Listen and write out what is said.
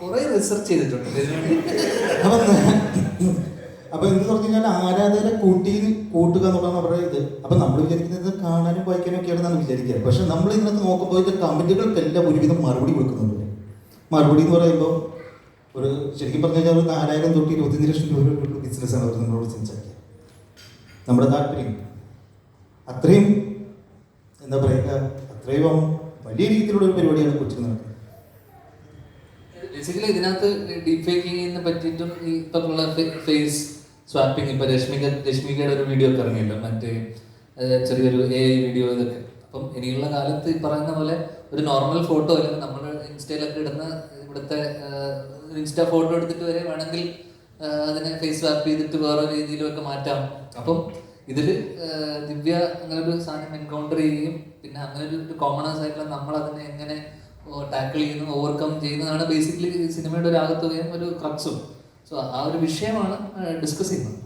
കുറെ റിസർച്ച് ചെയ്തിട്ടുണ്ട്. അപ്പൊ അപ്പൊ എന്ത് പറഞ്ഞു കഴിഞ്ഞാൽ ആരാധകരെ കൂട്ടി കൂട്ടുക എന്നുള്ളതാണ് അവരുടെ ഇത്. അപ്പൊ നമ്മൾ വിചാരിക്കുന്നത് കാണാനും വായിക്കാനും നമ്മൾ വിചാരിക്കുക. പക്ഷെ നമ്മൾ ഇതിനകത്ത് നോക്കുമ്പോൾ ഇത് കമന്റുകൾക്കെല്ലാം ഒരുവിധം മറുപടി കൊടുക്കുന്നുണ്ട്. മറുപടി എന്ന് പറയുമ്പോൾ ഒരു ശരിക്കും പറഞ്ഞു കഴിഞ്ഞാൽ നാലായിരം തൊട്ട് ഇരുപത്തഞ്ച് ലക്ഷം രൂപ ഒരു ബിസിനസ്സാണ് അവർ നമ്മളോട് സംസാരിക്കുക. നമ്മുടെ താല്പര്യം. അത്രയും എന്താ പറയുക അത്രയും വലിയ രീതിയിലുള്ള ഒരു പരിപാടിയാണ് കൊച്ചിയിൽ നടക്കുന്നത്. ബേസിക്കലി ഇതിനകത്ത് ഡീപ് ഫേക്കിങ്ങിനെ പറ്റിയിട്ടും ഈ ഇപ്പം ഫേസ് സ്വാപ്പിംഗ് ഇപ്പൊ രശ്മിക രശ്മികയുടെ ഒരു വീഡിയോ ഒക്കെ ഇറങ്ങിയല്ലോ മറ്റേ ചെറിയൊരു എ വീഡിയോ ഇതൊക്കെ. അപ്പം ഇനിയുള്ള കാലത്ത് ഈ പറയുന്ന പോലെ ഒരു നോർമൽ ഫോട്ടോ അല്ലെങ്കിൽ നമ്മൾ ഇൻസ്റ്റയിലൊക്കെ ഇടുന്ന ഇവിടുത്തെ ഇൻസ്റ്റ ഫോട്ടോ എടുത്തിട്ട് വരെ വേണമെങ്കിൽ അതിനെ ഫേസ് സ്വാപ്പ് ചെയ്തിട്ട് വേറെ രീതിയിലൊക്കെ മാറ്റാം. അപ്പം ഇതിൽ ദിവ്യ അങ്ങനെ ഒരു സാധനം എൻകൗണ്ടർ ചെയ്യുകയും പിന്നെ അങ്ങനെ ഒരു കോമണേഴ്സ് ആയിട്ടുള്ള നമ്മൾ അതിനെ എങ്ങനെ ടാക്കിൾ ചെയ്യുന്നു ഓവർകം ചെയ്യുന്നതാണ് ബേസിക്കലി സിനിമയുടെ ഒരു ആകത്തുകയും ഒരു ക്രക്സും സോ ആ ഒരു വിഷയമാണ് ഡിസ്കസ് ചെയ്യുന്നത്.